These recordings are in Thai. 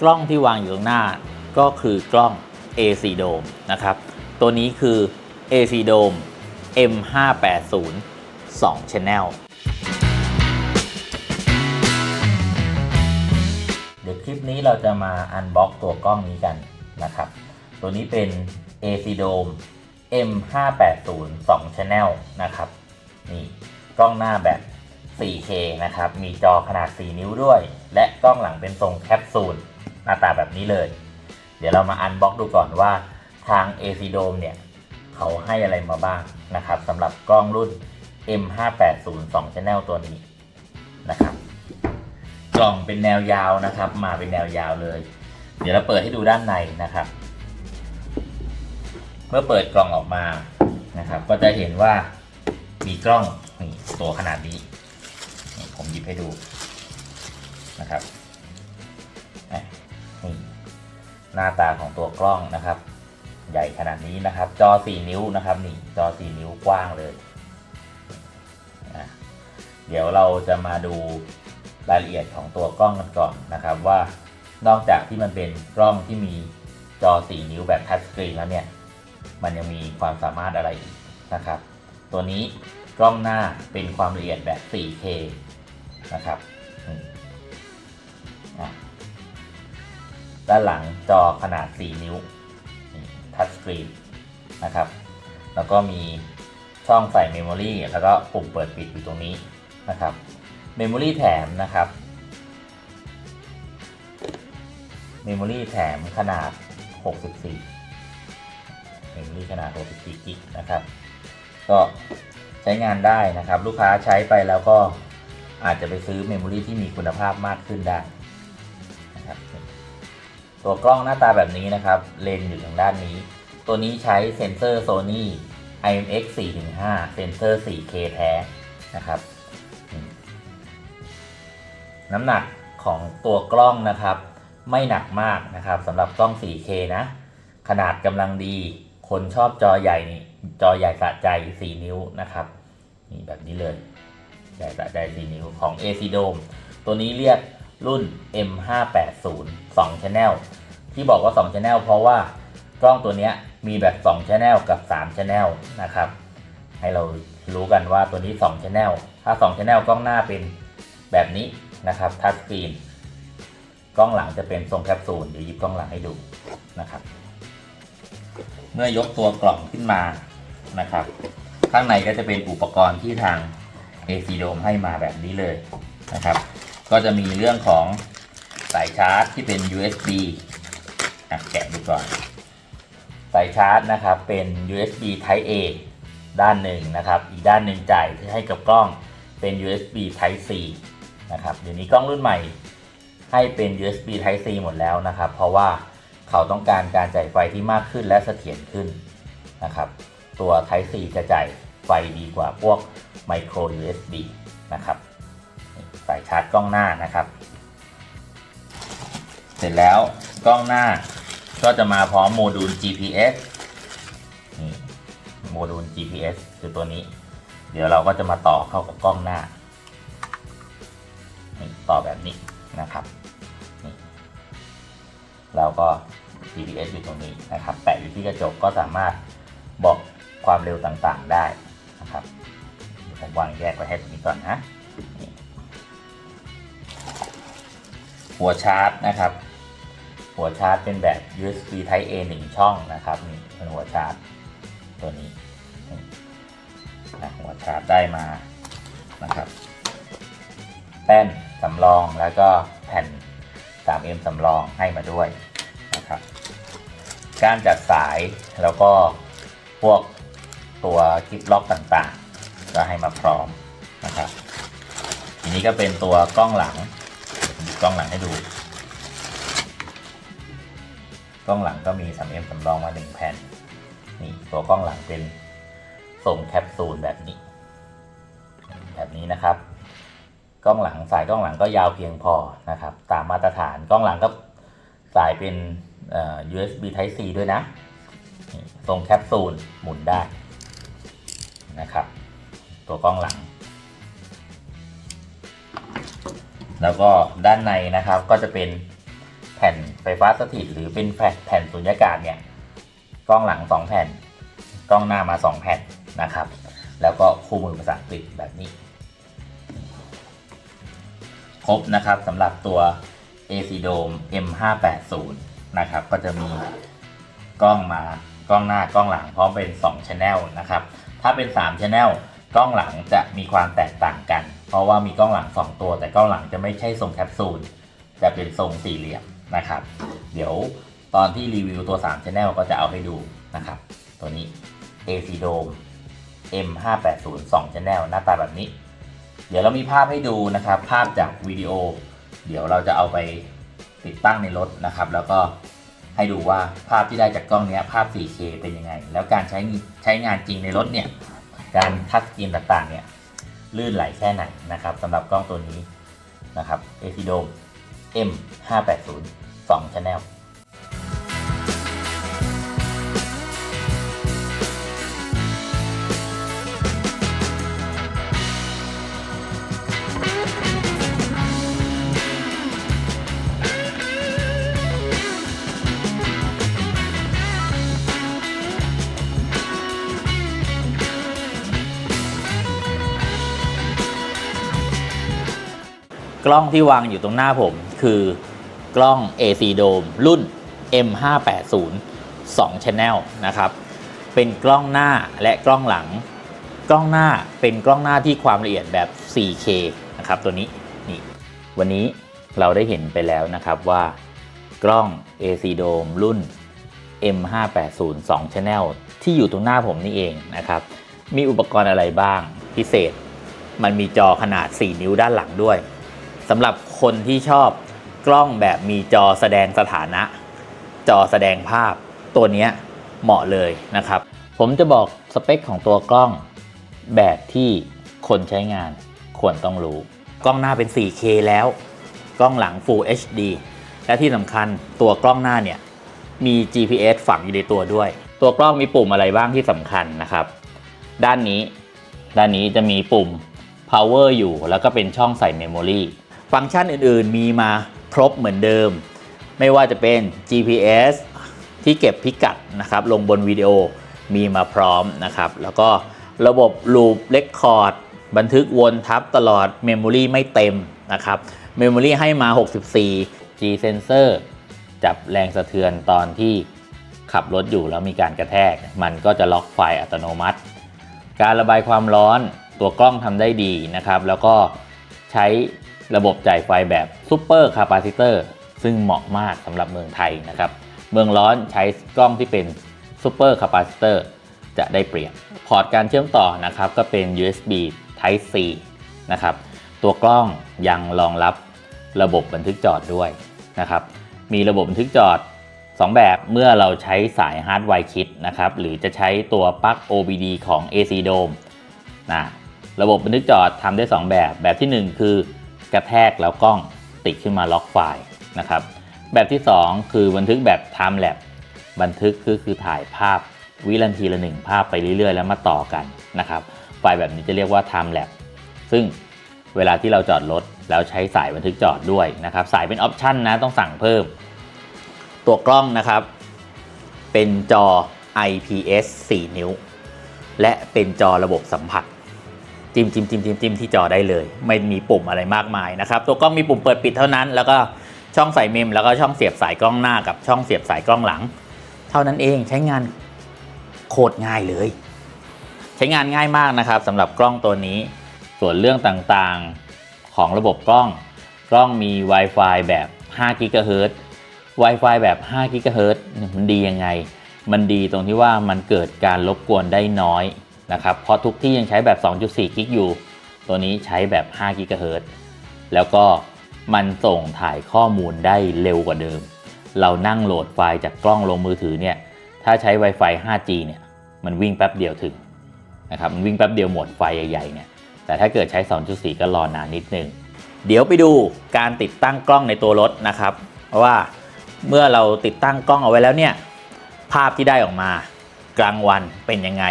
กล้องที่วางอยู่ตรงหน้าก็คือกล้อง AC Dome นะครับ ตัวนี้คือ AC Dome M580 2 Channel เดี๋ยวคลิปนี้เราจะมาอันบ็อกตัวกล้องนี้กันนะครับ ตัวนี้เป็น AC Dome M580 2 Channel นะครับ นี่กล้องหน้าแบบ 4K นะครับ มีจอขนาด 4 นิ้วด้วย และกล้องหลังเป็นทรงแคปซูล น้าตาแบบนี้เลย เดี๋ยวเรามาอันบ็อกดูก่อนว่าทาง AC Dome เนี่ย เขาให้อะไรมาบ้างนะครับสำหรับกล้องรุ่น M580 2 Channel ตัวนี้นะครับ กล่องเป็นแนวยาวนะครับ มาเป็นแนวยาวเลย เดี๋ยวเราเปิดให้ดูด้านในนะครับ เมื่อเปิดกล่องออกมานะครับ ก็จะเห็นว่ามีกล้องนี่ตัวขนาดนี้ ผมหยิบให้ดูนะครับ หน้าตาของตัวกล้องนะครับ ใหญ่ขนาดนี้นะครับ จอ 4 นิ้วนะครับนี่จอ 4 นิ้วกว้างเลยเดี๋ยวเราจะมาดูรายละเอียดของตัวกล้องกันก่อนนะครับ ว่านอกจากที่มันเป็นกล้องที่มีจอ 4 นิ้วแบบทัชสกรีนแล้วเนี่ย มันยังมีความสามารถอะไรอีกนะครับ ตัวนี้กล้องหน้าเป็นความละเอียดแบบ 4K นะครับ ด้านหลังจอขนาด 4 นิ้วทัชสกรีนนะครับ แล้วก็มีช่องใส่เมมโมรีแล้วก็ปุ่มเปิดปิดอยู่ตรงนี้นะครับเมมโมรีแถมนะครับเมมโมรีแถมขนาด 64เมมโมรีขนาด 64กิกนะครับ ก็ใช้งานได้นะครับ ลูกค้าใช้ไปแล้วก็อาจจะไปซื้อเมมโมรีที่มีคุณภาพมากขึ้นได้ ตัวกล้องหน้าตาแบบนี้นะครับ เลนส์อยู่ทางด้านนี้ ตัวนี้ใช้เซนเซอร์ Sony IMX 4-5เซนเซอร์ 4K แท้นะครับ น้ำหนักของตัวกล้องนะครับ ไม่หนักมากนะครับสำหรับกล้อง 4K นะ ขนาดกำลังดี คนชอบจอใหญ่นี่จอใหญ่สะใจ 4 นิ้วนะครับนี่แบบนี้เลยใหญ่สะใจ 4 นิ้วของ AC Dome ตัวนี้เรียกรุ่น M580 2 Channel ที่บอกว่า2 Channel เพราะว่ากล้องตัวนี้มีแบบ2 Channel กับ3 Channel นะครับ ให้เรารู้กันว่าตัวนี้2 Channel ถ้า2 Channel กล้องหน้าเป็นแบบนี้นะครับทัชสกรีนกล้องหลังจะเป็นทรงแคปซูลเดี๋ยวหยิบกล้องหลังให้ดูนะครับ เมื่อยกตัวกล่องขึ้นมานะครับ ข้างในก็จะเป็นอุปกรณ์ที่ทาง AC Dome ให้มาแบบนี้เลยนะครับ ก็จะมีเรื่องของสายชาร์จที่เป็น USB อะแกะดูก่อนสายชาร์จนะครับเป็น USB Type A ด้านหนึ่งนะครับ อีกด้านหนึ่งจ่ายให้กับกล้องเป็น USB Type C นะครับเดี๋ยวนี้กล้องรุ่นใหม่ให้เป็น USB Type C หมดแล้วนะครับ เพราะว่าเขาต้องการการจ่ายไฟที่มากขึ้นและเสถียรขึ้นนะครับ ตัว Type C จะจ่ายไฟดีกว่าพวก Micro USB นะครับสายชาร์จกล้องหน้านะครับ เสร็จแล้วกล้องหน้า ก็จะมาพร้อมโมดูล GPS นี่โมดูล GPS คือตัวนี้ เดี๋ยวเราก็จะมาต่อเข้ากับกล้องหน้านี่ต่อแบบนี้นะครับนี่แล้วก็ GPS อยู่ตรงนี้นะครับ แปะอยู่ที่กระจกก็สามารถบอกความเร็วต่างๆได้นะครับผมวางแยกไว้ให้ตรงนี้ก่อนนะหัวชาร์จนะครับ หัวชาร์จเป็นแบบ USB Type A 1 ช่องนะครับนี่เป็นหัวชาร์จตัวนี้นะหัวชาร์จได้มานะครับ แป้นสำรองแล้วก็แผ่น 3M สำรองให้มาด้วยนะครับการจัดสายแล้วก็พวกตัวคลิปล็อกต่างๆ ก็ให้มาพร้อมนะครับทีนี้ก็เป็นตัวกล้องหลังกล้องหลังให้ดู กล้องหลังก็มี 3M สำรองมา1แผ่น นี่ตัวกล้องหลังเป็นทรงแคปซูลแบบนี้ แบบนี้นะครับ กล้องหลังสายกล้องหลังก็ยาวเพียงพอนะครับ ตามมาตรฐานกล้องหลังก็สายเป็น USB Type C ด้วยนะทรงแคปซูลหมุนได้นะครับ ตัวกล้องหลัง แล้วก็ด้านในนะครับก็จะเป็นแผ่น ไฟฟ้าสถิตหรือเป็นแผ่นแผ่นสุญญากาศเนี่ยกล้องหลัง 2 แผ่น กล้องหน้ามา 2 แผ่นนะครับ แล้วก็คู่มือภาษาอังกฤษแบบนี้ ครบนะครับสำหรับตัว AC Dome M580 นะครับ ก็จะมีกล้องมากล้องหน้ากล้องหลังพร้อมเป็น2 Channel นะครับ ถ้าเป็น 3 Channel กล้องหลังจะมีความแตกต่างกัน เพราะว่ามีกล้องหลัง 2 ตัว แต่กล้องหลังจะไม่ใช่ทรงแคปซูล จะเป็นทรงสี่เหลี่ยม นะครับ เดี๋ยวตอนที่รีวิวตัว3 Channel ก็จะเอาให้ดูนะครับ ตัวนี้ AC Dome M580 2 Channel หน้าตาแบบนี้ เดี๋ยวเรามีภาพให้ดูนะครับ ภาพจากวิดีโอ เดี๋ยวเราจะเอาไปติดตั้งในรถนะครับ แล้วก็ให้ดูว่าภาพที่ได้จากกล้องนี้ภาพ 4K เป็นยังไง แล้วการใช้ใช้งานจริงในรถเนี่ยการทัชสกรีนต่างๆเนี่ยลื่นไหลแค่ไหนนะครับสำหรับกล้องตัวนี้นะครับ a c DOM m M580 2 Channel กล้องที่วางอยู่ตรงหน้าผม คือกล้อง AC Dome รุ่น M580 2 Channel นะครับ เป็นกล้องหน้าและกล้องหลัง กล้องหน้าเป็นกล้องหน้าที่ความละเอียดแบบ 4K นะครับตัวนี้นี่วันนี้เราได้เห็นไปแล้วนะครับว่ากล้อง AC Dome รุ่น M580 2 Channel ที่อยู่ตรงหน้าผมนี่เองนะครับ มีอุปกรณ์อะไรบ้างพิเศษ มันมีจอขนาด 4 นิ้วด้านหลังด้วย สำหรับคนที่ชอบกล้องแบบมีจอแสดงสถานะ จอแสดงภาพ ตัวนี้เหมาะเลยนะครับ ผมจะบอกสเปคของตัวกล้องแบบที่คนใช้งานควรต้องรู้ กล้องหน้าเป็น 4K แล้ว กล้องหลัง Full HD และที่สำคัญตัวกล้องหน้าเนี่ยมี GPS ฝังอยู่ในตัวด้วย ตัวกล้องมีปุ่มอะไรบ้างที่สำคัญนะครับ ด้านนี้ ด้านนี้จะมีปุ่ม power อยู่ แล้วก็เป็นช่องใส่ memory ฟังก์ชันอื่นๆ มีมาครบเหมือนเดิม ไม่ว่าจะเป็น GPS ที่เก็บพิกัดนะครับ ลงบนวิดีโอมีมาพร้อมนะครับ แล้วก็ระบบ loop record บันทึกวนทับตลอด memory ไม่เต็มนะครับ memory ให้มา 64 G sensor จับแรงสะเทือนตอนที่ขับรถอยู่แล้วมีการกระแทก มันก็จะล็อกไฟอัตโนมัติ การระบายความร้อนตัวกล้องทำได้ดีนะครับ แล้วก็ใช้ ระบบจ่ายไฟแบบซูเปอร์คาปาซิเตอร์ซึ่งเหมาะมากสำหรับเมืองไทยนะครับ เมืองร้อนใช้กล้องที่เป็นซูเปอร์คาปาซิเตอร์จะได้เปรียบ พอร์ตการเชื่อมต่อนะครับก็เป็น USB Type C นะครับ ตัวกล้องยังรองรับระบบบันทึกจอดด้วยนะครับ มีระบบบันทึกจอด 2 แบบเมื่อเราใช้สายฮาร์ดไวร์คิดนะครับ หรือจะใช้ตัวปลั๊ก OBD ของ AC Dome นะ ระบบบันทึกจอดทำได้ 2 แบบ แบบที่ 1 คือ กระแทกแล้วกล้องติดขึ้นมาล็อกไฟล์นะครับ แบบที่ 2 คือบันทึกแบบ Time Lapse บันทึกคือคือถ่ายภาพวินาทีละหนึ่งภาพไปเรื่อยๆ แล้วมาต่อกันนะครับ ไฟล์แบบนี้จะเรียกว่า Time Lapse ซึ่งเวลาที่เราจอดรถแล้วใช้สายบันทึกจอดด้วยนะครับ สายเป็นออปชันนะต้องสั่งเพิ่ม ตัวกล้องนะครับ เป็นจอ IPS 4 นิ้ว และเป็นจอระบบสัมผัส จิ้มจิ้มจิ้มจิ้มจิ้มที่จอได้เลย ไม่มีปุ่มอะไรมากมายนะครับ ตัวกล้องมีปุ่มเปิดปิดเท่านั้น แล้วก็ช่องใส่เมมแล้วก็ช่องเสียบสายกล้องหน้ากับช่องเสียบสายกล้องหลัง เท่านั้นเองใช้งานโคตรง่ายเลย ใช้งานง่ายมากนะครับสำหรับกล้องตัวนี้ ส่วนเรื่องต่างๆของระบบกล้อง กล้องมี Wi-Fi แบบ5 GHz Wi-Fi แบบ5 GHz เนี่ยมันดียังไง มันดีตรงที่ว่ามันเกิดการรบกวนได้น้อย นะครับเพราะทุกที่ยังใช้แบบ 2.4 กิกอยู่ ตัวนี้ใช้แบบ5 GHz แล้วก็มันส่งถ่ายข้อมูลได้เร็วกว่าเดิม เรานั่งโหลดไฟล์จากกล้องลงมือถือเนี่ย ถ้าใช้ Wi-Fi 5G เนี่ยมันวิ่งแป๊บเดียวถึงนะครับมันวิ่งแป๊บเดียวหมดไฟใหญ่ๆเนี่ยแต่ถ้าเกิดใช้ 2.4 ก็รอนานนิดนึง เดี๋ยวไปดูการติดตั้งกล้องในตัวรถนะครับเพราะว่าเมื่อเราติดตั้งกล้องเอาไว้แล้วเนี่ยภาพที่ได้ออกมากลางวันเป็นยังไง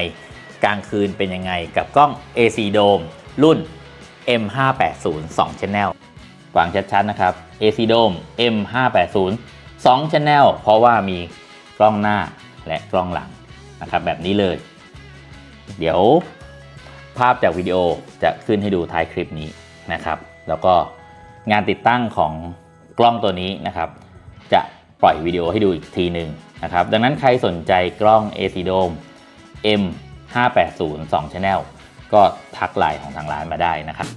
กลางคืนเป็นยังไงกับกล้อง AC Dome รุ่น M580 2 Channel ฟังชัดๆนะครับ AC Dome M580 2 Channel เพราะว่ามีกล้องหน้าและกล้องหลังนะครับแบบนี้เลย เดี๋ยวภาพจากวิดีโอจะขึ้นให้ดูท้ายคลิปนี้นะครับ แล้วก็งานติดตั้งของกล้องตัวนี้นะครับ จะปล่อยวิดีโอให้ดูอีกทีหนึ่งนะครับ ดังนั้นใครสนใจกล้อง AC Dome 580 2 Channel ก็ทักไลน์ของทางร้านมาได้นะครับ